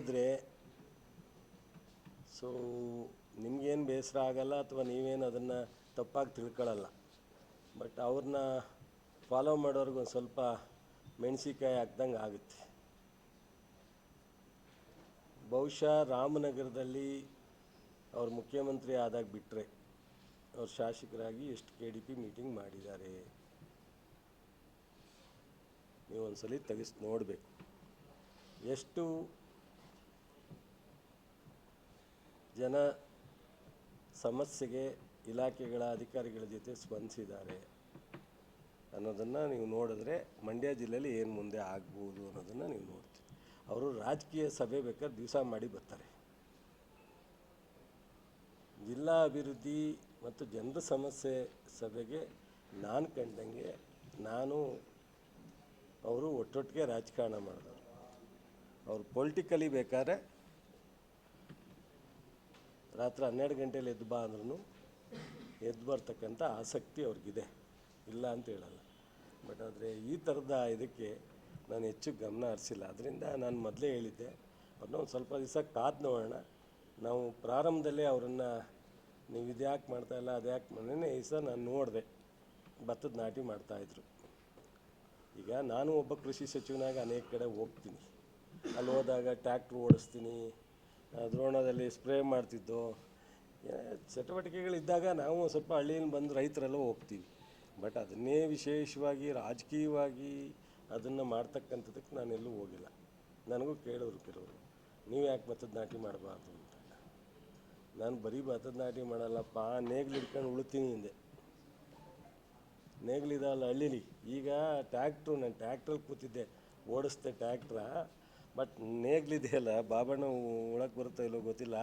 ಹೇಳಿದ್ರೆ, ಸೊ, ನಿಮಗೇನು ಬೇಸರ ಆಗಲ್ಲ ಅಥವಾ ನೀವೇನು ಅದನ್ನು ತಪ್ಪಾಗಿ ತಿಳ್ಕೊಳ್ಳಲ್ಲ ಬಟ್ ಅವ್ರನ್ನ ಫಾಲೋ ಮಾಡೋರ್ಗೆ ಒಂದು ಸ್ವಲ್ಪ ಮೆಣಸಿಕಾಯಿ ಹಾಕ್ದಂಗೆ ಆಗುತ್ತೆ. ಬಹುಶಃ ರಾಮನಗರದಲ್ಲಿ ಅವ್ರು ಮುಖ್ಯಮಂತ್ರಿ ಆದಾಗ ಬಿಟ್ಟರೆ ಅವ್ರು ಶಾಸಕರಾಗಿ ಎಷ್ಟು ಕೆ ಡಿ ಪಿ ಮೀಟಿಂಗ್ ಮಾಡಿದ್ದಾರೆ ನೀವು ಒಂದ್ಸಲಿ ತೆಗೆಸಿ ನೋಡಬೇಕು. ಎಷ್ಟು ಜನ ಸಮಸ್ಯೆಗೆ ಇಲಾಖೆಗಳ ಅಧಿಕಾರಿಗಳ ಜೊತೆ ಸ್ಪಂದಿಸಿದ್ದಾರೆ ಅನ್ನೋದನ್ನು ನೀವು ನೋಡಿದ್ರೆ ಮಂಡ್ಯ ಜಿಲ್ಲೆಯಲ್ಲಿ ಏನು ಮುಂದೆ ಆಗ್ಬೋದು ಅನ್ನೋದನ್ನು ನೀವು ನೋಡ್ತೀವಿ ಅವರು ರಾಜಕೀಯ ಸಭೆ ಬೇಕಾದ್ರೆ ದಿವಸ ಮಾಡಿ ಬರ್ತಾರೆ. ಜಿಲ್ಲಾ ಅಭಿವೃದ್ಧಿ ಮತ್ತು ಜನರ ಸಮಸ್ಯೆ ಸಭೆಗೆ ನಾನು ಕಂಡಂಗೆ ನಾನು ಅವರು ಒಟ್ಟೊಟ್ಟಿಗೆ ರಾಜಕಾರಣ ಮಾಡಿದವರು. ಅವ್ರು ಪೊಲಿಟಿಕಲಿ ಬೇಕಾದ್ರೆ ರಾತ್ರಿ ಹನ್ನೆರಡು ಗಂಟೆಯಲ್ಲಿ ಎದ್ದು ಬಾ ಅಂದ್ರೂ ಎದ್ದು ಬರ್ತಕ್ಕಂಥ ಆಸಕ್ತಿ ಅವ್ರಿಗಿದೆ. ಇಲ್ಲ ಅಂತ ಹೇಳಲ್ಲ. ಬಟ್ ಆದರೆ ಈ ಥರದ ಇದಕ್ಕೆ ನಾನು ಹೆಚ್ಚು ಗಮನ ಹರಿಸಿಲ್ಲ. ಅದರಿಂದ ನಾನು ಮೊದಲೇ ಹೇಳಿದ್ದೆ, ಅವ್ರನ್ನ ಒಂದು ಸ್ವಲ್ಪ ದಿವಸ ಕಾದು ನೋಡೋಣ. ನಾವು ಪ್ರಾರಂಭದಲ್ಲೇ ಅವರನ್ನು ನೀವು ಇದ್ಯಾಕೆ ಮಾಡ್ತಾಯಿಲ್ಲ ಅದ್ಯಾಕೆ ಮೊನ್ನೆ ದಿವಸ ನಾನು ನೋಡಿದೆ. ಭತ್ತದ ನಾಟಿ ಮಾಡ್ತಾಯಿದ್ರು ಈಗ ನಾನು ಒಬ್ಬ ಕೃಷಿ ಸಚಿವನಾಗ ಅನೇಕ ಕಡೆ ಹೋಗ್ತೀನಿ. ಅಲ್ಲಿ ಹೋದಾಗ ಟ್ಯಾಕ್ಟ್ರ್ ಓಡಿಸ್ತೀನಿ ದ್ರೋಣದಲ್ಲಿ ಸ್ಪ್ರೇ ಮಾಡ್ತಿದ್ದು. ಚಟುವಟಿಕೆಗಳಿದ್ದಾಗ ನಾವು ಸ್ವಲ್ಪ ಹಳ್ಳಿಯಿಂದ ಬಂದು ರೈತರೆಲ್ಲ ಹೋಗ್ತೀವಿ. ಬಟ್ ಅದನ್ನೇ ವಿಶೇಷವಾಗಿ, ರಾಜಕೀಯವಾಗಿ ಅದನ್ನು ಮಾಡ್ತಕ್ಕಂಥದಕ್ಕೆ ನಾನೆಲ್ಲೂ ಹೋಗಿಲ್ಲ. ನನಗೂ ಕೇಳೋರು ಕೆಲವರು, ನೀವು ಯಾಕೆ ಭತ್ತದ ನಾಟಿ ಮಾಡಬಾರ್ದು? ಅಂತ. ನಾನು ಬರೀ ಭತ್ತದ ನಾಟಿ ಮಾಡಲ್ಲಪ್ಪ, ನೇಗ್ಲು ಹಿಡ್ಕೊಂಡು ಉಳ್ತೀನಿ ಹಿಂದೆ ನೇಗ್ಲಿದಲ್ಲ ಹಳ್ಳಿಲಿ. ಈಗ ಟ್ಯಾಕ್ಟ್ರು ನಾನು ಟ್ಯಾಕ್ಟ್ರಲ್ಲಿ ಕೂತಿದ್ದೆ. ಓಡಿಸ್ದೆ ಟ್ಯಾಕ್ಟ್ರ ಬಟ್ ನೇಗ್ಲಿದೆಯಲ್ಲ ಬಾಬಣ್ಣ ಉಳಕ್ಕೆ ಬರುತ್ತೋ ಇಲ್ಲೋ ಗೊತ್ತಿಲ್ಲ.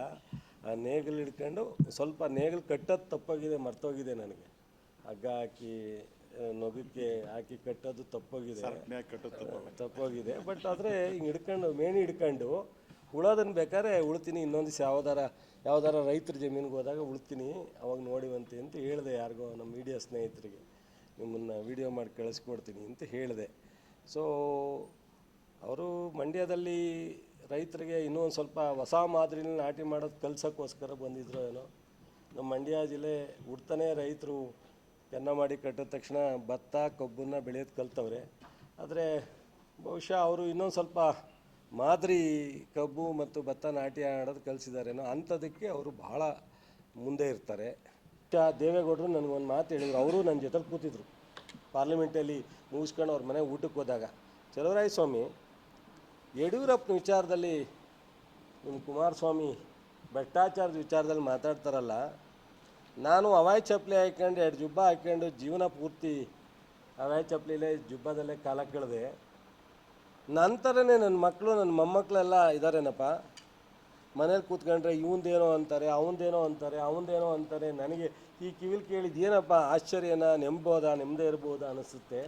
ಆ ನೇಗಿಲು ಹಿಡ್ಕೊಂಡು ಸ್ವಲ್ಪ ನೇಗಿಲು ಕಟ್ಟೋದು ತಪ್ಪಾಗಿದೆ ಮರ್ತೋಗಿದೆ ನನಗೆ. ಹಗ್ಗ ಹಾಕಿ ನೊಗಕ್ಕೆ ಹಾಕಿ ಕಟ್ಟೋದು ತಪ್ಪೋಗಿದೆ. ತಪ್ಪೋಗಿದೆ. ಬಟ್ ಆದರೆ ಹಿಂಗೆ ಹಿಡ್ಕೊಂಡು ಮೇಣಿ ಹಿಡ್ಕೊಂಡು ಉಳೋದನ್ನು ಬೇಕಾದ್ರೆ ಉಳ್ತೀನಿ. ಇನ್ನೊಂದು ದಿವಸ ಯಾವ್ದಾರ ಯಾವ್ದಾರ ರೈತರ ಜಮೀನಿಗೆ ಹೋದಾಗ ಉಳ್ತೀನಿ. ಅವಾಗ ನೋಡಿವಂತೆ ಅಂತ ಹೇಳಿದೆ ಯಾರಿಗೋ ನಮ್ಮ ಮೀಡಿಯಾ ಸ್ನೇಹಿತರಿಗೆ. ನಿಮ್ಮನ್ನು ವಿಡಿಯೋ ಮಾಡಿ ಕಳಿಸ್ಕೊಡ್ತೀನಿ ಅಂತ ಹೇಳಿದೆ. ಸೊ ಅವರು ಮಂಡ್ಯದಲ್ಲಿ ರೈತರಿಗೆ ಇನ್ನೂ ಒಂದು ಸ್ವಲ್ಪ ಹೊಸ ಮಾದರಿಲಿ ನಾಟಿ ಮಾಡೋದು ಕಲ್ಸೋಕ್ಕೋಸ್ಕರ ಬಂದಿದ್ರು ಏನೋ. ನಮ್ಮ ಮಂಡ್ಯ ಜಿಲ್ಲೆ ಹುಡ್ತಾನೆ ರೈತರು ಎನ್ನ ಮಾಡಿ ಕಟ್ಟಿದ ತಕ್ಷಣ ಭತ್ತ, ಕಬ್ಬನ್ನ ಬೆಳೆಯೋದು ಕಲ್ತವ್ರೆ. ಆದರೆ ಬಹುಶಃ ಅವರು ಇನ್ನೊಂದು ಸ್ವಲ್ಪ ಮಾದರಿ ಕಬ್ಬು ಮತ್ತು ಭತ್ತ ನಾಟಿ ಆಡೋದು ಕಲಿಸಿದಾರೇನೋ ಅಂಥದಕ್ಕೆ ಅವರು ಭಾಳ ಮುಂದೆ ಇರ್ತಾರೆ. ದೇವೇಗೌಡರು ನನಗೊಂದು ಮಾತು ಹೇಳಿದರು. ಅವರು ನನ್ನ ಜೊತೆಲಿ ಕೂತಿದ್ರು. ಪಾರ್ಲಿಮೆಂಟಲ್ಲಿ ಮುಗಿಸ್ಕೊಂಡು ಅವ್ರ ಮನೆ ಊಟಕ್ಕೆ ಹೋದಾಗ ಚಲುವರಾಯ ಸ್ವಾಮಿ ಯಡಿಯೂರಪ್ಪನ ವಿಚಾರದಲ್ಲಿ ನಿಮ್ಮ ಕುಮಾರಸ್ವಾಮಿ ಭ್ರಷ್ಟಾಚಾರದ ವಿಚಾರದಲ್ಲಿ ಮಾತಾಡ್ತಾರಲ್ಲ, ನಾನು ಹವಾಯಿ ಚಪ್ಪಲಿ ಹಾಕ್ಕೊಂಡು ಎರಡು ಜುಬ್ಬ ಹಾಕ್ಕೊಂಡು ಜೀವನ ಪೂರ್ತಿ ಹವಾಯಿ ಚಪ್ಪಲಿಲೇ, ಜುಬ್ಬದಲ್ಲೇ ಕಾಲ ಕಳೆದೆ. ನಂತರನೇ ನನ್ನ ಮಕ್ಕಳು, ನನ್ನ ಮೊಮ್ಮಕ್ಕಳೆಲ್ಲ ಇದ್ದಾರೇನಪ್ಪ ಮನೇಲಿ ಕೂತ್ಕೊಂಡ್ರೆ ಇವಂದೇನೋ ಅಂತಾರೆ, ಅವಂದೇನೋ ಅಂತಾರೆ ಅವಂದೇನೋ ಅಂತಾರೆ. ನನಗೆ ಈ ಕಿವಿಲ್ ಕೇಳಿದ ಏನಪ್ಪ? ಆಶ್ಚರ್ಯನ, ನೆಂಬೋದಾ, ನೆಮ್ಮದೇ ಇರ್ಬೋದಾ ಅನಿಸುತ್ತೆ.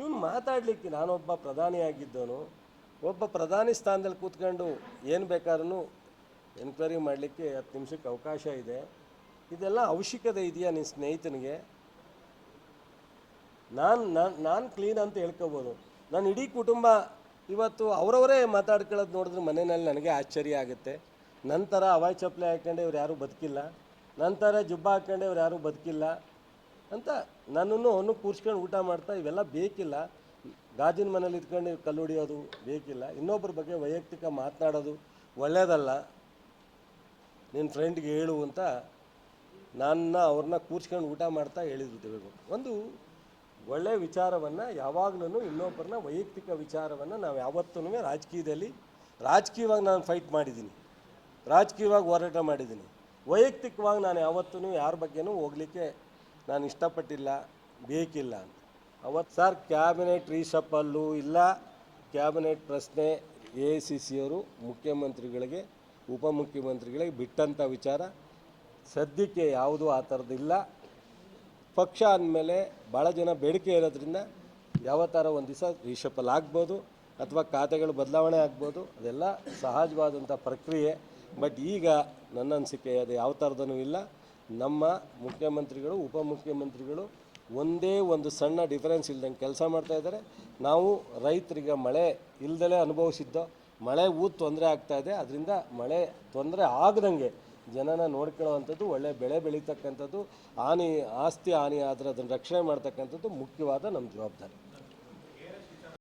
ಇವನು ಮಾತಾಡಲಿಕ್ಕೆ ನಾನೊಬ್ಬ ಪ್ರಧಾನಿಯಾಗಿದ್ದವನು, ಒಬ್ಬ ಪ್ರಧಾನಿ ಸ್ಥಾನದಲ್ಲಿ ಕೂತ್ಕೊಂಡು ಏನು ಬೇಕಾದ್ರೂ ಎನ್ಕ್ವೈರಿ ಮಾಡಲಿಕ್ಕೆ ಹತ್ತು ನಿಮಿಷಕ್ಕೆ ಅವಕಾಶ ಇದೆ. ಇದೆಲ್ಲ ಅವಶ್ಯಕತೆ ಇದೆಯಾ ನಿನ್ನ ಸ್ನೇಹಿತನಿಗೆ? ನಾನು ನಾನು ನಾನು ಕ್ಲೀನ್ ಅಂತ ಹೇಳ್ಕೋಬೋದು. ನನ್ನ ಇಡೀ ಕುಟುಂಬ ಇವತ್ತು ಅವರವರೇ ಮಾತಾಡ್ಕೊಳ್ಳೋದು ನೋಡಿದ್ರೆ ಮನೆಯಲ್ಲಿ ನನಗೆ ಆಶ್ಚರ್ಯ ಆಗುತ್ತೆ. ನಂತರ ಹವಾಯಿ ಚಪ್ಪಲಿ ಹಾಕ್ಕೊಂಡೆ ಇವ್ರು ಯಾರೂ ಬದುಕಿಲ್ಲ. ನಂತರ ಜುಬ್ಬ ಹಾಕ್ಕೊಂಡೆ ಇವ್ರು ಯಾರೂ ಬದುಕಿಲ್ಲ. ಅಂತ ನನ್ನನ್ನು ಅವನು ಕೂರ್ಸ್ಕೊಂಡು ಊಟ ಮಾಡ್ತಾ ಇವೆಲ್ಲ ಬೇಕಿಲ್ಲ. ಗಾಜಿನ ಮನೇಲಿ ಇದ್ಕೊಂಡು ಕಲ್ಲು ಹೊಡಿಯೋದು ಬೇಕಿಲ್ಲ. ಇನ್ನೊಬ್ಬರ ಬಗ್ಗೆ ವೈಯಕ್ತಿಕ ಮಾತನಾಡೋದು ಒಳ್ಳೆಯದಲ್ಲ. ನಿನ್ನ ಫ್ರೆಂಡ್ಗೆ ಹೇಳು ಅಂತ ನನ್ನ ಅವ್ರನ್ನ ಕೂರ್ಸ್ಕೊಂಡು ಊಟ ಮಾಡ್ತಾ ಹೇಳಿದ್ರು ದೇವೇಗೌಡ ಒಂದು ಒಳ್ಳೆಯ ವಿಚಾರವನ್ನು ಯಾವಾಗಲೂ ಇನ್ನೊಬ್ಬರನ್ನ ವೈಯಕ್ತಿಕ ವಿಚಾರವನ್ನು ನಾವು ಯಾವತ್ತೂ ರಾಜಕೀಯದಲ್ಲಿ, ರಾಜಕೀಯವಾಗಿ ನಾನು ಫೈಟ್ ಮಾಡಿದ್ದೀನಿ. ರಾಜಕೀಯವಾಗಿ ಹೋರಾಟ ಮಾಡಿದ್ದೀನಿ. ವೈಯಕ್ತಿಕವಾಗಿ ನಾನು ಯಾವತ್ತೂ ಯಾರ ಬಗ್ಗೆನೂ ಹೋಗಲಿಕ್ಕೆ ನಾನು ಇಷ್ಟಪಟ್ಟಿಲ್ಲ, ಬೇಕಿಲ್ಲ ಅಂತ. ಅವತ್ತು ಸರ್, ಕ್ಯಾಬಿನೆಟ್ ರೀಶಪ್ಪಲ್ಲು ಇಲ್ಲ. ಕ್ಯಾಬಿನೆಟ್ ಪ್ರಶ್ನೆ ಎ ಐ ಸಿ ಸಿಯವರು, ಮುಖ್ಯಮಂತ್ರಿಗಳಿಗೆ, ಉಪಮುಖ್ಯಮಂತ್ರಿಗಳಿಗೆ ಬಿಟ್ಟಂಥ ವಿಚಾರ. ಸದ್ಯಕ್ಕೆ ಯಾವುದೂ ಆ ಥರದ್ದಿಲ್ಲ ಪಕ್ಷ ಅಂದಮೇಲೆ ಭಾಳ ಜನ ಬೇಡಿಕೆ ಇರೋದ್ರಿಂದ ಯಾವ ಥರ ಒಂದು ದಿವಸ ರೀಶಫಲ್ ಆಗ್ಬೋದು ಅಥವಾ ಖಾತೆಗಳು ಬದಲಾವಣೆ ಆಗ್ಬೋದು, ಅದೆಲ್ಲ ಸಹಜವಾದಂಥ ಪ್ರಕ್ರಿಯೆ. ಬಟ್ ಈಗ ನನ್ನ ಅನಿಸಿಕೆ ಅದು ಯಾವ ಥರದೂ ಇಲ್ಲ. ನಮ್ಮ ಮುಖ್ಯಮಂತ್ರಿಗಳು ಉಪಮುಖ್ಯಮಂತ್ರಿಗಳು ಒಂದೇ ಒಂದು ಸಣ್ಣ ಡಿಫರೆನ್ಸ್ ಇಲ್ದಂಗೆ ಕೆಲಸ ಮಾಡ್ತಾ ಇದ್ದಾರೆ. ನಾವು ರೈತರಿಗೆ ಮಳೆ ಇಲ್ದಲೇ ಅನುಭವಿಸಿದ್ದೋ, ಮಳೆ ಊದ್ ತೊಂದರೆ ಆಗ್ತಾ ಇದೆ. ಅದರಿಂದ ಮಳೆ ತೊಂದರೆ ಆಗದಂಗೆ ಜನನ ನೋಡ್ಕೊಳ್ಳೋವಂಥದ್ದು, ಒಳ್ಳೆ ಬೆಳೆ ಬೆಳೀತಕ್ಕಂಥದ್ದು, ಹಾನಿ, ಆಸ್ತಿ ಹಾನಿ ಆದರೆ ಅದನ್ನು ರಕ್ಷಣೆ ಮಾಡ್ತಕ್ಕಂಥದ್ದು ಮುಖ್ಯವಾದ ನಮ್ಮ ಜವಾಬ್ದಾರಿ.